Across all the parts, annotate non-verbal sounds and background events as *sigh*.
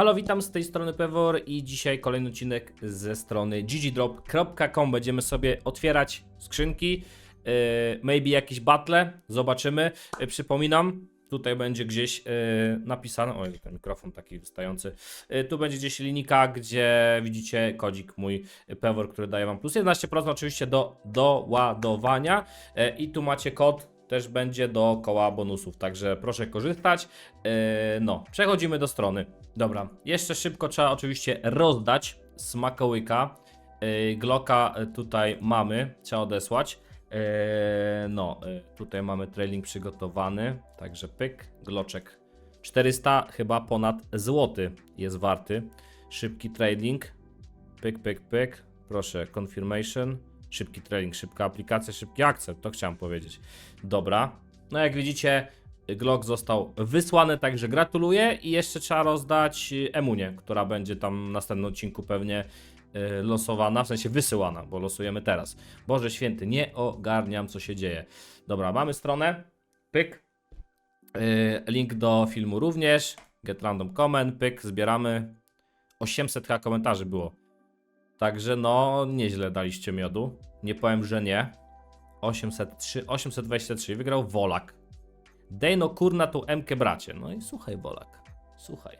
Halo, witam z tej strony Pewor i dzisiaj kolejny odcinek ze strony ggdrop.com. Będziemy sobie otwierać skrzynki, yy, maybe jakieś battle, zobaczymy. Yy, przypominam, tutaj będzie gdzieś yy, napisane, oj ten mikrofon taki wystający, tu będzie gdzieś linijka, gdzie widzicie kodzik mój Pewor, który daje wam plus 11% oczywiście do doładowania i tu macie kod też będzie dookoła bonusów, także proszę korzystać. Yy, no, przechodzimy do strony. Dobra, jeszcze szybko trzeba oczywiście rozdać smakołyka. Yy, Glocka yy, tutaj mamy, trzeba odesłać. No, tutaj mamy trailing przygotowany, także pyk, gloczek 400 chyba ponad złoty jest warty. Szybki trading, pyk, pyk, pyk, proszę, confirmation, szybki trailing, szybka aplikacja, szybki akcept, to chciałem powiedzieć. Dobra, no jak widzicie, Glock został wysłany, także gratuluję i jeszcze trzeba rozdać y, Emunię, która będzie tam w następnym odcinku pewnie y, losowana, w sensie wysyłana, bo losujemy teraz. Boże święty, nie ogarniam co się dzieje. Dobra, mamy stronę, pyk, Y, link do filmu również, get random comment, pyk, zbieramy. 800 chyba komentarzy było. Także no, nieźle daliście miodu. Nie powiem, że nie. 803, 823 wygrał Wolak. Dej no kurna tu MK bracie. No i słuchaj Wolak. Słuchaj.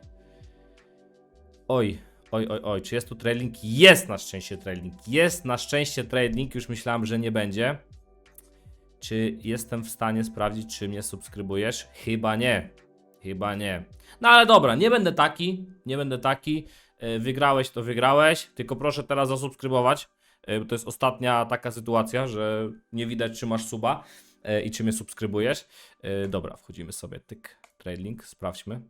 Oj, oj, oj, oj. Czy jest tu trailing? Jest na szczęście trailing. Jest na szczęście trailing. Już myślałem, że nie będzie. Czy jestem w stanie sprawdzić, czy mnie subskrybujesz? Chyba nie. Chyba nie. No ale dobra, nie będę taki. Nie będę taki. E, Wygrałeś to wygrałeś. Tylko proszę teraz zasubskrybować. e, bo To jest ostatnia taka sytuacja, że nie widać, czy masz suba e, i czy mnie subskrybujesz. Dobra, wchodzimy sobie. Tyk, trailing, sprawdźmy.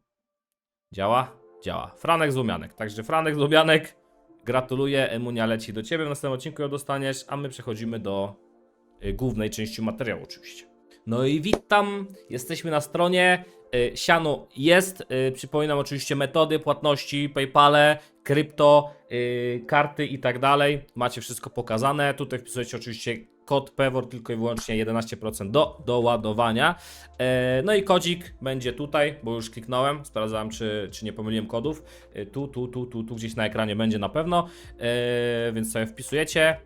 Działa? Działa. Franek Złomianek. Także Franek Złomianek, gratuluję. Emunia leci do ciebie. W następnym odcinku ją dostaniesz, a my przechodzimy do głównej części materiału oczywiście. No i witam, jesteśmy na stronie, siano jest, y, przypominam oczywiście metody płatności, paypale, krypto, y, karty i tak dalej, macie wszystko pokazane, tutaj wpisujecie oczywiście kod PEWOR tylko i wyłącznie 11% do doładowania, E, no i kodzik będzie tutaj, bo już kliknąłem, sprawdzałem czy, czy nie pomyliłem kodów, E, tu, tu, tu, tu, tu gdzieś na ekranie będzie na pewno, E, więc sobie wpisujecie,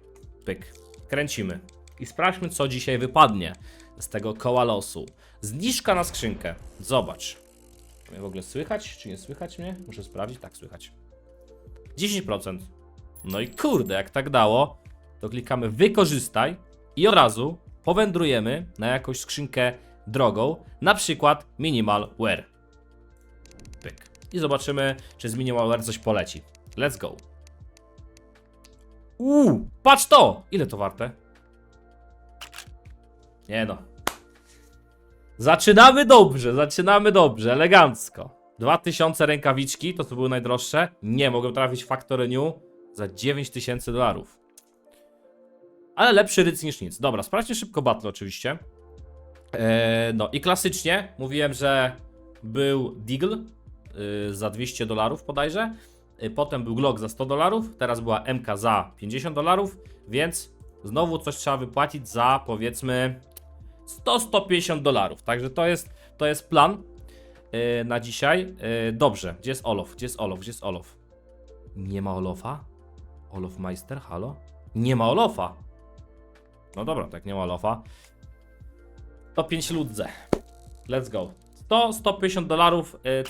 pyk, kręcimy. I sprawdźmy, co dzisiaj wypadnie z tego koła losu. Zniżka na skrzynkę. Zobacz. Mnie w ogóle słychać, czy nie słychać mnie? Muszę sprawdzić. Tak, słychać. 10%. No i kurde, jak tak dało, to klikamy wykorzystaj i od razu powędrujemy na jakąś skrzynkę drogą, na przykład Minimal Wear. Pyk. I zobaczymy, czy z Minimal Wear coś poleci. Let's go. Uuu, patrz to! Ile to warte? Nie no. Zaczynamy dobrze, zaczynamy dobrze, elegancko. 2000 rękawiczki, to co były najdroższe. Nie, mogę trafić w Factory New za 9000 dolarów. Ale lepszy ryc niż nic. Dobra, sprawdźmy szybko battle oczywiście. Eee, no i klasycznie mówiłem, że był Deagle yy, za 200 dolarów bodajże. Yy, potem był Glock za 100 dolarów. Teraz była MK za 50 dolarów. Więc znowu coś trzeba wypłacić za powiedzmy 100-150 dolarów. Także to jest, to jest plan yy, na dzisiaj. Yy, dobrze, gdzie jest Olof? Gdzie jest Olof? Gdzie jest Olof? Nie ma Olofa? Olof Meister, halo? Nie ma Olofa. No dobra, tak nie ma Olofa. To 5 ludze. Let's go. 100, 150 dolarów. Yy,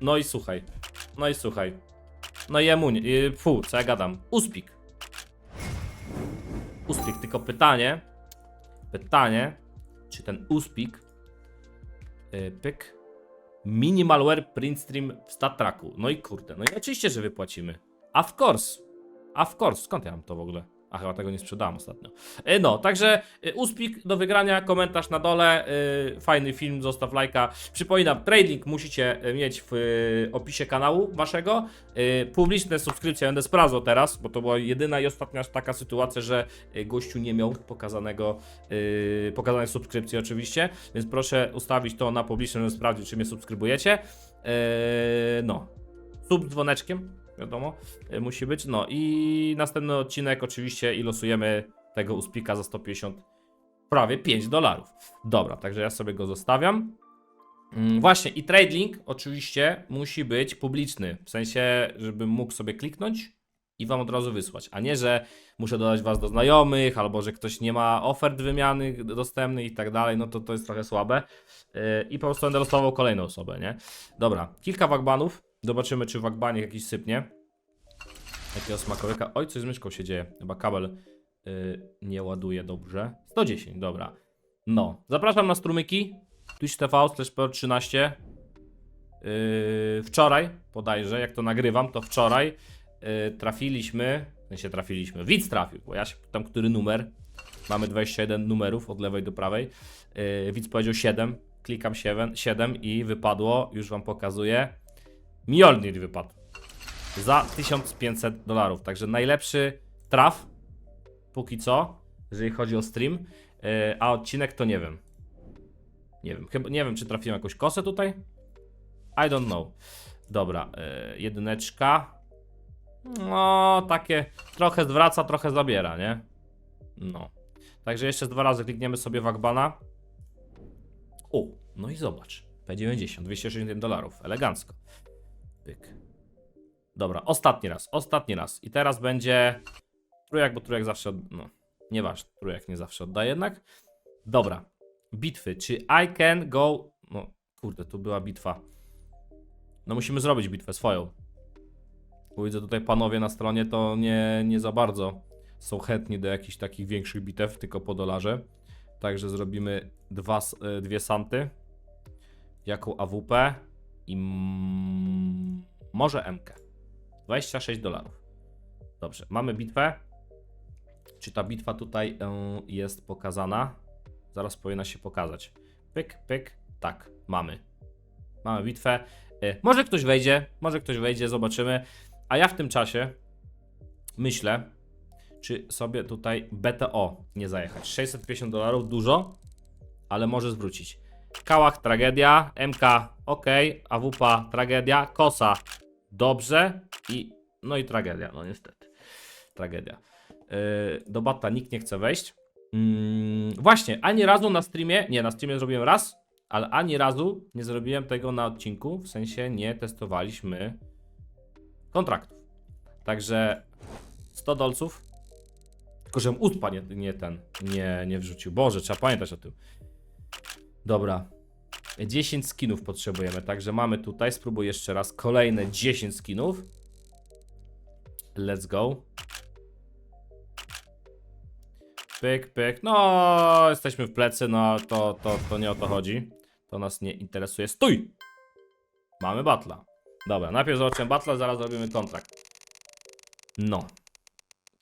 no i słuchaj. No i słuchaj. No i emuń. Yy, fu, co ja gadam? Uspik. Uspik, tylko pytanie. Pytanie, czy ten uspik. Yy, pyk. Minimalware print stream w StatTracku. No i kurde, no i oczywiście, że wypłacimy. Of course. Of course. Skąd ja mam to w ogóle? A chyba tego nie sprzedałem ostatnio. E, No, także e, uspik do wygrania, komentarz na dole, e, fajny film, zostaw lajka. Przypominam, trading musicie mieć w opisie kanału waszego. Publiczne subskrypcje będę sprawdzał teraz, bo to była jedyna i ostatnia taka sytuacja, że gościu nie miał pokazanego, pokazanej subskrypcji oczywiście, więc proszę ustawić to na publiczne, żeby sprawdzić, czy mnie subskrybujecie. No, sub dzwoneczkiem, wiadomo, y, musi być. No i następny odcinek oczywiście i losujemy tego uspika za 150, prawie 5 dolarów. Dobra, także ja sobie go zostawiam. Mm, Właśnie, i trade link oczywiście musi być publiczny. W sensie, żebym mógł sobie kliknąć i wam od razu wysłać. A nie, że muszę dodać was do znajomych, albo że ktoś nie ma ofert wymiany dostępnych i tak dalej. No to to jest trochę słabe. Yy, I po prostu będę losował kolejną osobę, nie? Dobra, kilka wagbanów. Zobaczymy, czy wagbanie jakiś sypnie. Jakiego smakołyka. Oj, coś z myszką się dzieje. Chyba kabel yy, nie ładuje dobrze. 110, dobra. No, zapraszam na strumyki. Twitch TV slash 13 yy, Wczoraj, podajże, jak to nagrywam, to wczoraj yy, trafiliśmy, w sensie trafiliśmy, widz trafił, bo ja się pytam, który numer. Mamy 21 numerów od lewej do prawej. Yy, widz powiedział 7, klikam 7, 7 i wypadło, już wam pokazuję. Mjolnir wypadł. Za 1500 dolarów. Także najlepszy traf póki co, jeżeli chodzi o stream. Yy, a odcinek to nie wiem. Nie wiem, chyba nie wiem, czy trafiłem jakąś kosę tutaj. I don't know. Dobra, yy, jedyneczka. No, takie trochę zwraca, trochę zabiera, nie? No. Także jeszcze dwa razy klikniemy sobie Wagbana. O, no i zobacz. P90, 260 dolarów. Elegancko. Pyk. Dobra, ostatni raz, ostatni raz. I teraz będzie trójek, bo trójek zawsze, od... no, nieważne, trójek nie zawsze oddaje jednak. Dobra, bitwy. Czy I can go... No, kurde, tu była bitwa. No musimy zrobić bitwę swoją. Bo widzę tutaj panowie na stronie, to nie, nie za bardzo są chętni do jakichś takich większych bitew, tylko po dolarze. Także zrobimy dwa, e, dwie santy. Jaką AWP i może MK. 26 dolarów. Dobrze, mamy bitwę. Czy ta bitwa tutaj e, jest pokazana? Zaraz powinna się pokazać. Pyk, pyk, tak, mamy. Mamy bitwę. E, Może ktoś wejdzie, może ktoś wejdzie, zobaczymy. A ja w tym czasie myślę, czy sobie tutaj BTO nie zajechać. 650 dolarów, dużo, ale może zwrócić. Kałach, tragedia, MK, ok, AWP, tragedia, Kosa, dobrze i no i tragedia, no niestety. Tragedia. Yy, do bata nikt nie chce wejść. Mm, właśnie, ani razu na streamie, nie, na streamie zrobiłem raz, ale ani razu nie zrobiłem tego na odcinku, w sensie nie testowaliśmy kontraktów. Także 100 dolców. Tylko, żebym uspa nie, nie ten, nie, nie wrzucił. Boże, trzeba pamiętać o tym. Dobra. 10 skinów potrzebujemy, także mamy tutaj, spróbuję jeszcze raz, kolejne 10 skinów. Let's go. Pyk, pyk. No, jesteśmy w plecy, no to, to, to nie o to chodzi. To nas nie interesuje. Stój! Mamy batla. Dobra, najpierw zobaczymy batla, zaraz zrobimy kontrakt. No.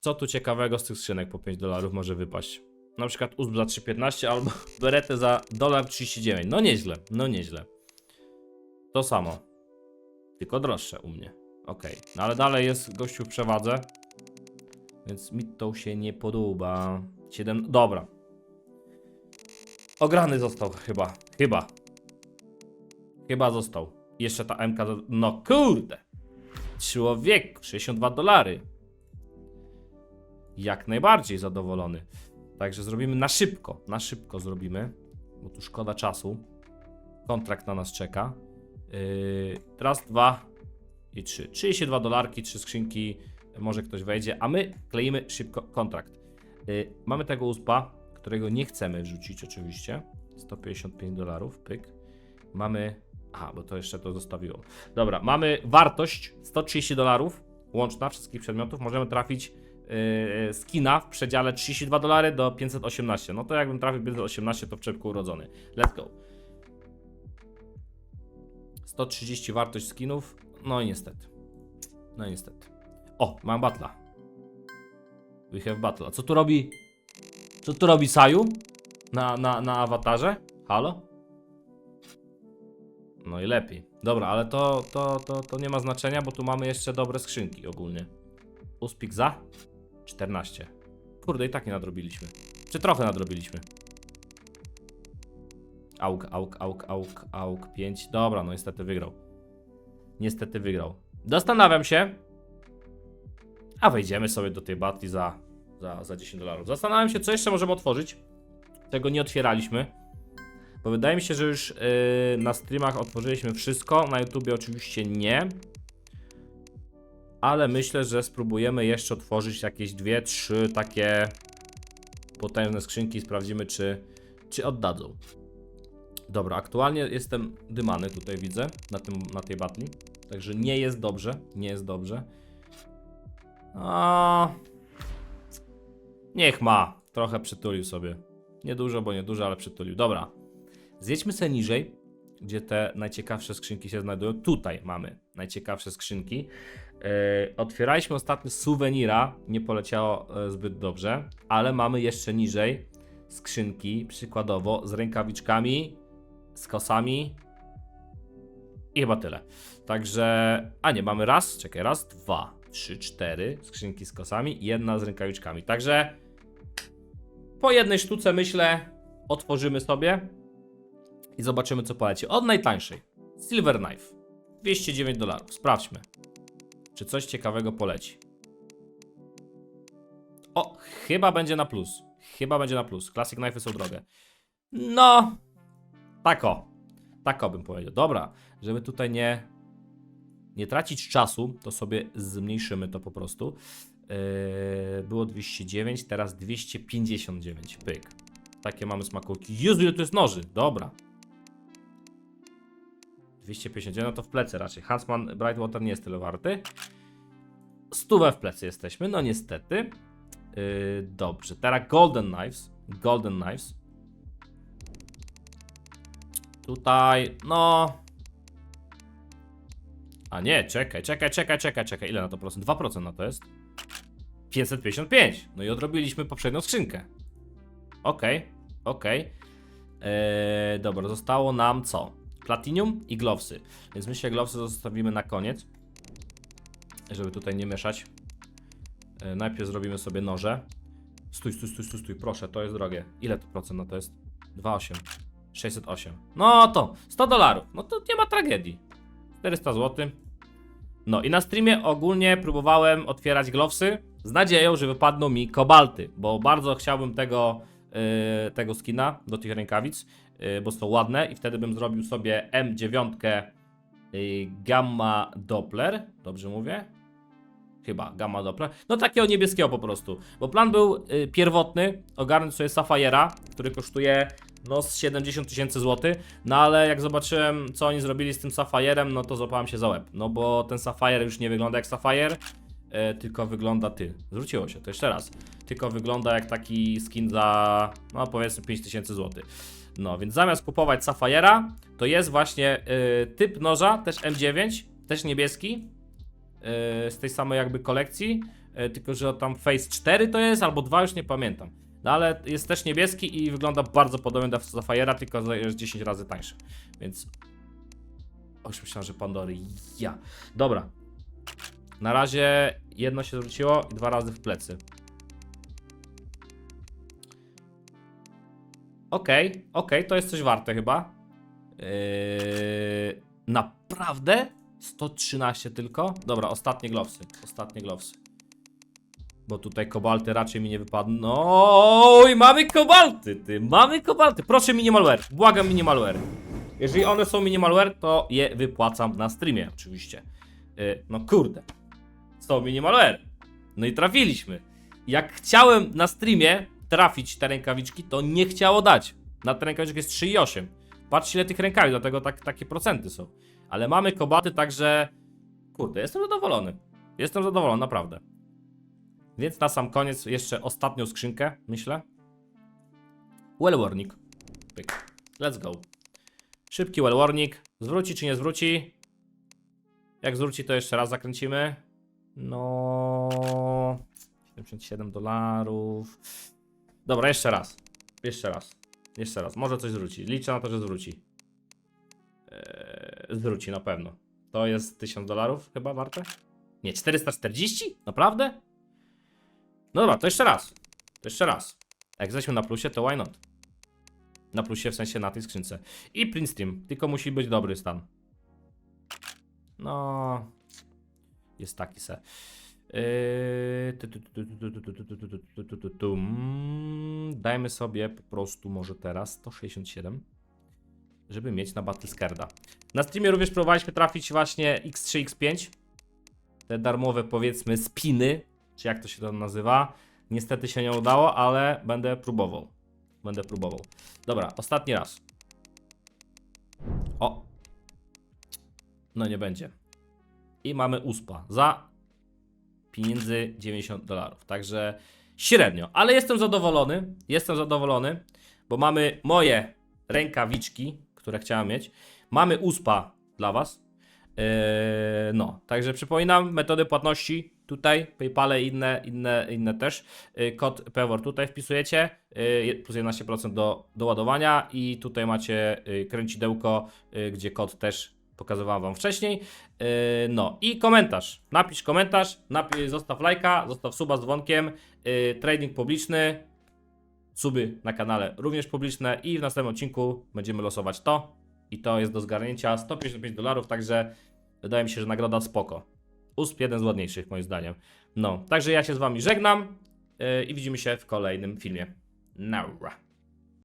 Co tu ciekawego z tych skrzynek po 5 dolarów może wypaść? Na przykład USP za 3,15 albo *laughs* beretę za dolar 39. No nieźle, no nieźle. To samo. Tylko droższe u mnie. Okej, no ale dalej jest gościu w przewadze. Więc mi to się nie podoba. 7. Dobra. Ograny został chyba. Chyba. Chyba został. Jeszcze ta MK. No kurde. Człowiek, 62 dolary. Jak najbardziej zadowolony. Także zrobimy na szybko. Na szybko zrobimy. Bo tu szkoda czasu. Kontrakt na nas czeka. Yy, raz, dwa i trzy. 32 dolarki, trzy skrzynki. Może ktoś wejdzie, a my kleimy szybko kontrakt. Yy, mamy tego uspa, którego nie chcemy wrzucić oczywiście. 155 dolarów, pyk. Mamy. Aha, bo to jeszcze to zostawiło. Dobra, mamy wartość 130 dolarów łączna wszystkich przedmiotów. Możemy trafić skina w przedziale 32 dolary do 518. No to jakbym trafił 518, to w czepku urodzony. Let's go. 130 wartość skinów. No i niestety. No i niestety. O, mam batla. We have battle. A co tu robi? Co tu robi Saju? Na, na, na awatarze? Halo? No i lepiej. Dobra, ale to, to, to, to nie ma znaczenia, bo tu mamy jeszcze dobre skrzynki ogólnie. Uspik za? 14. Kurde, i tak nie nadrobiliśmy. Czy trochę nadrobiliśmy? Auk, auk, auk, auk, auk, 5. Dobra, no niestety wygrał. Niestety wygrał. Zastanawiam się. A wejdziemy sobie do tej batli za, za, za 10 dolarów. Zastanawiam się, co jeszcze możemy otworzyć. Tego nie otwieraliśmy. Bo wydaje mi się, że już yy, na streamach otworzyliśmy wszystko, na YouTubie oczywiście nie. Ale myślę, że spróbujemy jeszcze otworzyć jakieś dwie, trzy takie potężne skrzynki i sprawdzimy, czy, czy oddadzą. Dobra, aktualnie jestem dymany, tutaj widzę, na, tym, na tej batli. Także nie jest dobrze, nie jest dobrze. A... Niech ma. Trochę przytulił sobie. Niedużo, bo niedużo, ale przytulił. Dobra. Zjedźmy sobie niżej, gdzie te najciekawsze skrzynki się znajdują. Tutaj mamy najciekawsze skrzynki. Yy, otwieraliśmy ostatnio suwenira, nie poleciało e, zbyt dobrze, ale mamy jeszcze niżej skrzynki, przykładowo z rękawiczkami, z kosami i chyba tyle. Także, a nie, mamy raz, czekaj, raz, dwa, trzy, cztery skrzynki z kosami jedna z rękawiczkami. Także po jednej sztuce myślę otworzymy sobie i zobaczymy co poleci. Od najtańszej. Silver Knife. 209 dolarów. Sprawdźmy. Czy coś ciekawego poleci. O, chyba będzie na plus. Chyba będzie na plus. Classic Knife'y są drogie. No, tako. Tako bym powiedział. Dobra, żeby tutaj nie nie tracić czasu, to sobie zmniejszymy to po prostu. Yy, było 209, teraz 259. Pyk. Takie mamy smakołki. Jezu, ile to jest noży. Dobra. 259, no to w plecy raczej. Huntsman Brightwater nie jest tyle warty. Stówę w plecy jesteśmy, no niestety. Yy, dobrze, teraz Golden Knives. Golden Knives. Tutaj, no... A nie, czekaj, czekaj, czekaj, czekaj, czekaj. Ile na to procent? 2% na to jest. 555. No i odrobiliśmy poprzednią skrzynkę. Okej, okej. Eee, dobra, zostało nam co? Platinium i glowsy. Więc myślę, że glowsy zostawimy na koniec. Żeby tutaj nie mieszać. E, najpierw zrobimy sobie noże. Stój, stój, stój, stój, stój, proszę, to jest drogie. Ile to procent na to jest? 2,8. 608. No to 100 dolarów. No to nie ma tragedii. 400 zł. No i na streamie ogólnie próbowałem otwierać glowsy z nadzieją, że wypadną mi kobalty, bo bardzo chciałbym tego, tego skina do tych rękawic, yy, bo są ładne i wtedy bym zrobił sobie M9 yy, Gamma Doppler, dobrze mówię? Chyba, Gamma Doppler. No takiego niebieskiego po prostu, bo plan był pierwotny, ogarnąć sobie Sapphira, który kosztuje no z 70 tysięcy złotych, no ale jak zobaczyłem co oni zrobili z tym Sapphire'em, no to złapałem się za łeb, no bo ten Sapphire już nie wygląda jak Sapphire, e, tylko wygląda ty, zwróciło się to jeszcze raz, tylko wygląda jak taki skin za, no powiedzmy 5000 złotych. No, więc zamiast kupować Sapphire'a, to jest właśnie e, typ noża, też M9, też niebieski, e, z tej samej jakby kolekcji, e, tylko że tam Face 4 to jest, albo 2, już nie pamiętam. No ale jest też niebieski i wygląda bardzo podobnie do Sapphire'a, tylko jest 10 razy tańszy. Więc. O, już myślałem, że Pandory. Ja. Dobra. Na razie jedno się zwróciło i dwa razy w plecy. Okej, okej, to jest coś warte chyba. Yy, naprawdę? 113 tylko? Dobra, ostatnie glowsy. Ostatnie glowsy. Bo tutaj kobalty raczej mi nie wypadną. No i mamy kobalty, ty, mamy kobalty. Proszę minimalware, błagam minimalware. Jeżeli one są minimalware, to je wypłacam na streamie oczywiście. Yy, no kurde, są minimalware. No i trafiliśmy. Jak chciałem na streamie trafić te rękawiczki, to nie chciało dać. Na te rękawiczki jest 3,8. Patrzcie ile tych rękawic, dlatego tak, takie procenty są. Ale mamy kobalty, także... Kurde, jestem zadowolony. Jestem zadowolony, naprawdę. Więc na sam koniec jeszcze ostatnią skrzynkę, myślę. Well warning. Pyk. Let's go. Szybki well warning. Zwróci czy nie zwróci? Jak zwróci, to jeszcze raz zakręcimy. No. 77 dolarów. Dobra, jeszcze raz. Jeszcze raz. Jeszcze raz. Może coś zwróci. Liczę na to, że zwróci. Eee, zwróci na pewno. To jest 1000 dolarów chyba warte? Nie, 440? Naprawdę? No dobra, to jeszcze raz. To jeszcze raz. Jak jesteśmy na plusie, to why not? Na plusie w sensie na tej skrzynce. I print stream, tylko musi być dobry stan. No jest taki se. Dajmy sobie po prostu może teraz 167, żeby mieć na Battlescarda. Na streamie również próbowaliśmy trafić właśnie X3, X5. Te darmowe powiedzmy spiny, czy jak to się tam nazywa. Niestety się nie udało, ale będę próbował. Będę próbował. Dobra, ostatni raz. O! No nie będzie. I mamy uspa za pieniędzy 90 dolarów. Także średnio, ale jestem zadowolony. Jestem zadowolony, bo mamy moje rękawiczki, które chciałem mieć. Mamy uspa dla Was. Yy, no, także przypominam, metody płatności tutaj, PayPale i inne, inne, inne też. Yy, kod PEWOR tutaj wpisujecie, yy, plus 11% do, do ładowania i tutaj macie kręcidełko, gdzie kod też pokazywałem Wam wcześniej. Yy, no i komentarz. Napisz komentarz, napisz, zostaw lajka, zostaw suba z dzwonkiem. Yy, trading publiczny, suby na kanale również publiczne i w następnym odcinku będziemy losować to i to jest do zgarnięcia 155 dolarów, także wydaje mi się, że nagroda spoko. USP jeden z ładniejszych moim zdaniem. No, także ja się z wami żegnam yy, i widzimy się w kolejnym filmie. Naura.